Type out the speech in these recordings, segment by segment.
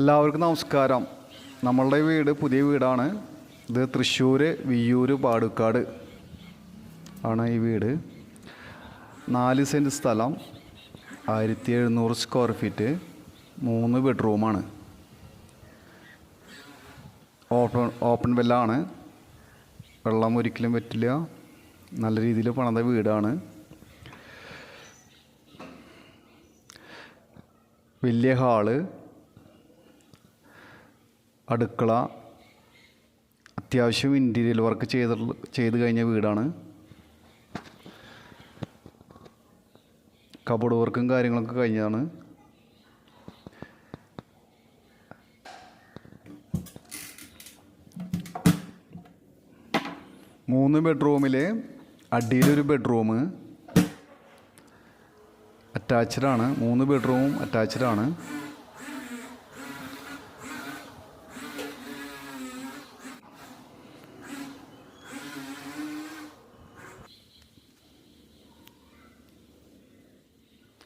എല്ലാവർക്കും നമസ്കാരം. നമ്മളുടെ വീട് പുതിയ വീടാണ്. ഇത് തൃശ്ശൂർ വിയ്യൂർ പാടുക്കാട് ആണ് ഈ വീട്. നാല് സെന്റ് സ്ഥലം ആയിരത്തി എഴുന്നൂറ് സ്ക്വയർ ഫീറ്റ് മൂന്ന് ബെഡ്റൂമാണ് ഓപ്പൺ ഓപ്പൺ വെല്ലാണ് വെള്ളം ഒരിക്കലും പറ്റില്ല നല്ല രീതിയിൽ പണിത വീടാണ്. വലിയ ഹാൾ അടുക്കള അത്യാവശ്യം ഇന്റീരിയൽ വർക്ക് ചെയ്ത ചെയ്ത് കഴിഞ്ഞ വീടാണ്. കബോർഡ് വർക്കും കാര്യങ്ങളൊക്കെ കഴിഞ്ഞതാണ്. മൂന്ന് ബെഡ്റൂമിൽ അടിയിലൊരു ബെഡ്റൂം അറ്റാച്ച്ഡാണ് മൂന്ന് ബെഡ്റൂമും അറ്റാച്ച്ഡ്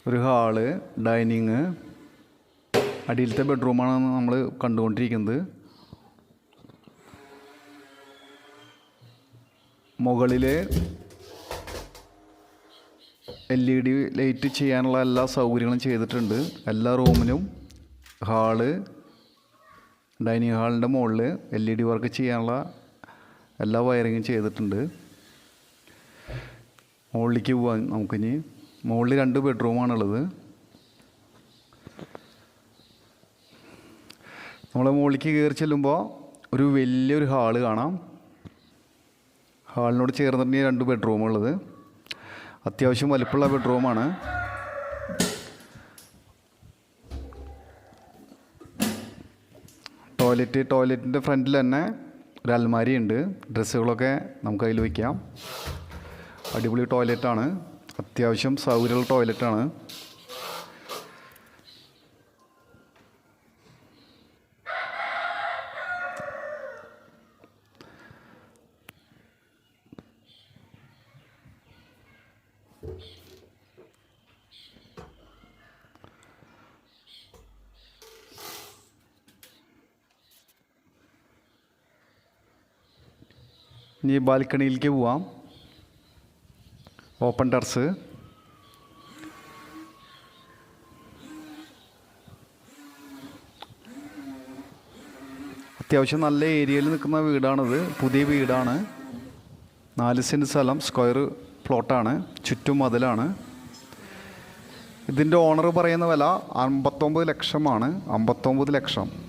ഒരു ഹാൾ ഡൈനിങ് അടിയിലത്തെ ബെഡ്റൂമാണ് നമ്മൾ കണ്ടുകൊണ്ടിരിക്കുന്നത്. മുകളിൽ എൽ ഇ ഡി ലൈറ്റ് ചെയ്യാനുള്ള എല്ലാ സൗകര്യങ്ങളും ചെയ്തിട്ടുണ്ട്. എല്ലാ റൂമിനും ഹാൾ ഡൈനിങ് ഹാളിന്റെ മുകളിൽ എൽ ഇ ഡി വർക്ക് ചെയ്യാനുള്ള എല്ലാ വയറിങ്ങും ചെയ്തിട്ടുണ്ട്. മുകളിലേക്ക് പോവാൻ നമുക്കിനി. മുകളിൽ രണ്ട് ബെഡ്റൂമാണുള്ളത്. നമ്മൾ മുകളിലേക്ക് കയറി ചെല്ലുമ്പോൾ ഒരു വലിയൊരു ഹാൾ കാണാം. ഹാളിനോട് ചേർന്നിട്ട് രണ്ട് ബെഡ്റൂമുള്ളത്. അത്യാവശ്യം വലിപ്പമുള്ള ബെഡ്റൂമാണ്. ടോയ്ലറ്റ് ടോയ്ലറ്റിന്റെ ഫ്രണ്ടിൽ തന്നെ ഒരു അൽമാരി ഉണ്ട് ഡ്രസ്സുകളൊക്കെ നമുക്ക് അതിൽ വയ്ക്കാം അടിപൊളി ടോയ്ലറ്റാണ്. അത്യാവശ്യം സൗകര്യമുള്ള ടോയ്ലറ്റാണ്. ഇനി ബാൽക്കണിയിലേക്ക് പോവാം. Open terrace. അത്യാവശ്യം നല്ല ഏരിയയിൽ നിൽക്കുന്ന വീടാണിത്. പുതിയ വീടാണ്. നാല് സെന്റ് സ്ഥലം സ്ക്വയർ പ്ലോട്ടാണ്. ചുറ്റും മതിലാണ്. ഇതിന്റെ ഓണർ പറയുന്ന വില അമ്പത്തൊമ്പത് ലക്ഷമാണ്. അമ്പത്തൊമ്പത് ലക്ഷം.